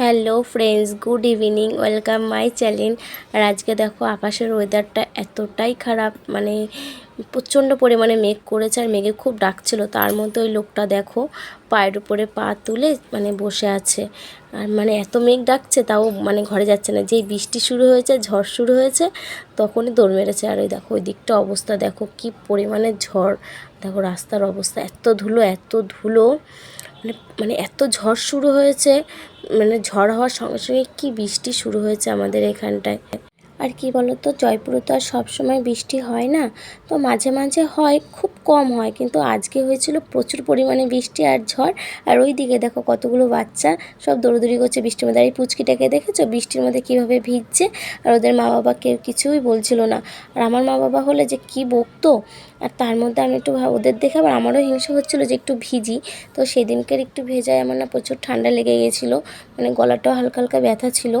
Hello friends, good evening, welcome my channel. আর আজকে দেখো আকাশের ওয়েদারটা এতটাই খারাপ মানে প্রচণ্ড পরিমাণে মেঘ করেছে আর মেঘে খুব ডাকছিল তার মধ্যে ওই লোকটা দেখো পায়ের উপরে পা তুলে মানে বসে আছে। আর মানে এত মেঘ ডাকছে, তাও মানে ঘরে যাচ্ছে না। যেই বৃষ্টি শুরু হয়েছে, ঝড় শুরু হয়েছে, তখনই দৌড় মেরেছে। আর ওই দেখো, ওই দিকটা অবস্থা দেখো কি পরিমাণে ঝড়। দেখো রাস্তার অবস্থা, এত ধুলো এত ধুলো মানে মানে এত ঝড় শুরু হয়েছে। মানে ঝড় হওয়ার সঙ্গে সঙ্গে কী বৃষ্টি শুরু হয়েছে আমাদের এখানটায়? আর কি বলতো, জয়পুরে তো আর সবসময় বৃষ্টি হয় না, তো মাঝে মাঝে হয়, খুব কম হয়, কিন্তু আজকে হয়েছিল প্রচুর পরিমাণে বৃষ্টি আর ঝড়, আর ওই দিকে দেখো কতগুলো বাচ্চা সব দৌড়দৌড়ি করছে বৃষ্টির মধ্যে। আর এই পুচকিটাকে দেখেছ? বৃষ্টির মধ্যে কীভাবে ভিজছে? আর ওদের মা বাবা কেউ কিছুই বলছিল না। আর আমার মা বাবা হলে যে কি বকতো? আর তার মধ্যে আমি একটু ওদের দেখে আবার আমারও হিংসা হচ্ছিল যে একটু ভিজি। তো সেদিনকের একটু ভেজায় আমার না প্রচুর ঠান্ডা লেগে গিয়েছিল মানে গলাটাও হালকা হালকা ব্যথা ছিল।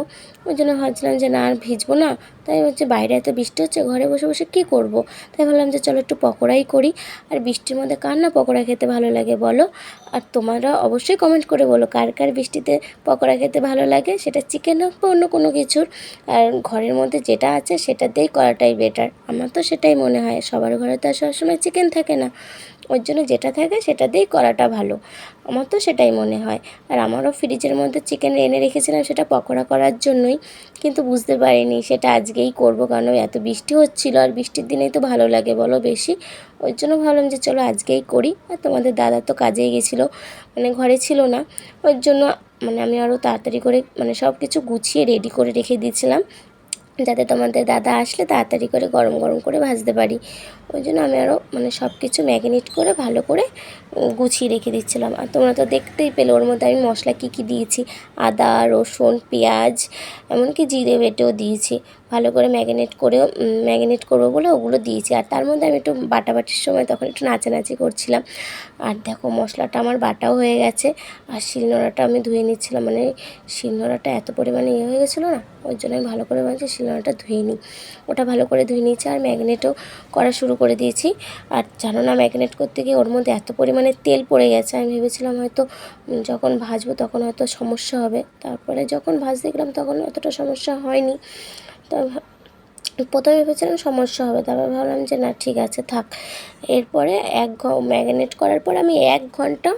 ওই জন্য ভাবছিলাম যে না আর ভিজবো না তাই হচ্ছে বাইরে এত বৃষ্টি হচ্ছে, ঘরে বসে বসে কী করব। তাই ভাবলাম যে চলো একটু পকোড়াই করি। আর বৃষ্টির মধ্যে কার না পকোড়া খেতে ভালো লাগে বলো? আর তোমরা অবশ্যই কমেন্ট করে বলো, কার কার বৃষ্টিতে পকোড়া খেতে ভালো লাগে? সেটা চিকেন হোক বা অন্য কোনো কিছুর। আর ঘরের মধ্যে যেটা আছে সেটা দিয়েই করাটাই বেটার আমার তো সেটাই মনে হয়, সবার ঘরে তো আর সবসময় চিকেন থাকে না। ওর জন্য যেটা থাকে সেটা দিয়েই করাটা ভালো। আমার তো সেটাই মনে হয়। আর আমারও ফ্রিজের মধ্যে চিকেন এনে রেখেছিলাম সেটা পকোড়া করার জন্যই, কিন্তু বুঝতে পারিনি সেটা আজকেই করব কারণ এত বৃষ্টি হচ্ছিল আর বৃষ্টির দিনেই তো ভালো লাগে বলো বেশি। ওই জন্য ভাবলাম যে চলো আজকেই করি। আর তোমাদের দাদা তো কাজেই গেছিল মানে ঘরে ছিল না। ওই জন্য মানে আমি আরও তাড়াতাড়ি করে মানে সব কিছু গুছিয়ে রেডি করে রেখে দিয়েছিলাম। যাতে তোমাদের দাদা আসলে তাড়াতাড়ি করে গরম গরম করে ভাজতে পারি। ওই জন্য আমি আরও মানে সব কিছু ম্যাগনেট করে ভালো করে গুছিয়ে রেখে দিচ্ছিলাম। আর তোমরা তো দেখতেই পেলে ওর মধ্যে আমি মশলা কী কী দিয়েছি। আদা, রসুন, পেঁয়াজ, এমনকি জিরে বেটেও দিয়েছি। ভালো করে ম্যাগনেট করেও ম্যাগনেট করব বলে ওগুলো দিয়েছি। আর তার মধ্যে আমি একটু বাটাবাটির সময় তখন একটু নাচানাচি করছিলাম। আর দেখো মশলাটা আমার বাটাও হয়ে গেছে। আর শিলনোড়াটা আমি ধুয়ে নিচ্ছিলাম। মানে শিলনোড়াটা এত পরিমাণে ইয়ে হয়ে গেছিল না, ওই জন্য আমি ভালো করে ভাবছি শিলনোড়াটা ধুয়ে নিই। ওটা ভালো করে ধুয়ে নিয়েছি আর ম্যাগনেটও করা শুরু করে দিয়েছি। আর জানো না, ম্যাগনেট করতে গিয়ে ওর মধ্যে এত পরিমাণে তেল পড়ে গেছে, আমি ভেবেছিলাম হয়তো যখন ভাজবো তখন হয়তো সমস্যা হবে। তারপরে যখন ভাজ দেখলাম তখন অতটা সমস্যা হয়নি। তো প্রথমে ভেবেছিলাম সমস্যা হবে, তারপর ভাবলাম যে না, ঠিক আছে, থাক। এরপরে এক ঘ ম্যারিনেট করার পর আমি এক ঘণ্টা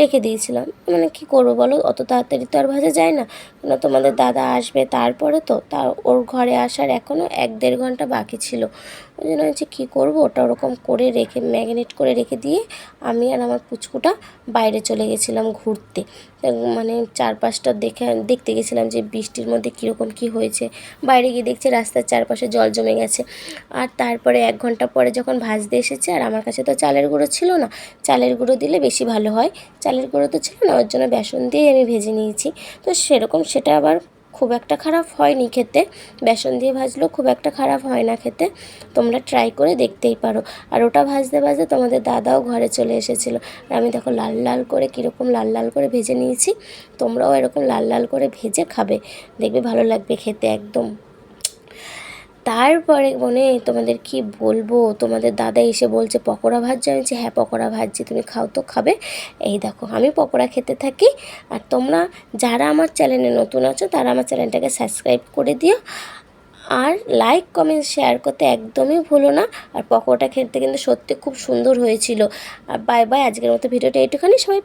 রেখে দিয়েছিলাম। মানে কি করব বলো, অত তাড়াতাড়ি তো আর ভাজা যায় না। না তোমাদের দাদা আসবে তারপরে তো তার, ওর ঘরে আসার এখনও এক দেড় ঘণ্টা বাকি ছিল। ওই জন্য হচ্ছে কী করব, ওটা ওরকম করে রেখে, ম্যাগনেট করে রেখে দিয়ে আমি আর আমার পুচকুটা বাইরে চলে গেছিলাম ঘুরতে। মানে চারপাশটা দেখে, দেখতে গেছিলাম যে বৃষ্টির মধ্যে কীরকম কী হয়েছে। বাইরে গিয়ে দেখছি রাস্তার চারপাশে জল জমে গেছে। আর তারপরে এক ঘণ্টা পরে যখন ভাজতে এসেছে, আর আমার কাছে তো চালের গুঁড়ো ছিল না, চালের গুঁড়ো দিলে বেশি ভালো হয়। চালের গুঁড়ো তো ছিল না, ওর জন্য বেসন দিয়েই আমি ভেজে নিয়েছি। তো সেরকম সেটা আবার খুব একটা খারাপ হয়নি খেতে। বেসন দিয়ে ভাজলেও খুব একটা খারাপ হয় না খেতে। তোমরা ট্রাই করে দেখতেই পারো। আর ওটা ভাজতে ভাজতে তোমাদের দাদাও ঘরে চলে এসেছিল। আর আমি দেখো লাল লাল করে কীরকম লাল লাল করে ভেজে নিয়েছি। তোমরাও এরকম লাল লাল করে ভেজে খাবে। দেখবে ভালো লাগবে খেতে একদম। তারপরে মনে তোমাদের কি বলব? তোমাদের দাদা এসে বলছে, পকোড়া ভাজছো? আমি বলছি হ্যাঁ পকোড়া ভাজছি, তুমি খাও তো খাবে। এই দেখো, আমি পকোড়া খেতে থাকি। আর তোমরা যারা আমার চ্যানেলে নতুন আছো, তারা আমার চ্যানেলটাকে সাবস্ক্রাইব করে দিও। আর লাইক কমেন্ট শেয়ার করতে একদমই ভুলো না। আর পকোড়াটা খেতে কিন্তু সত্যি খুব সুন্দর হয়েছিল। আর বাই বাই আজকের মতো ভিডিওটা এইটুখানি। সবাই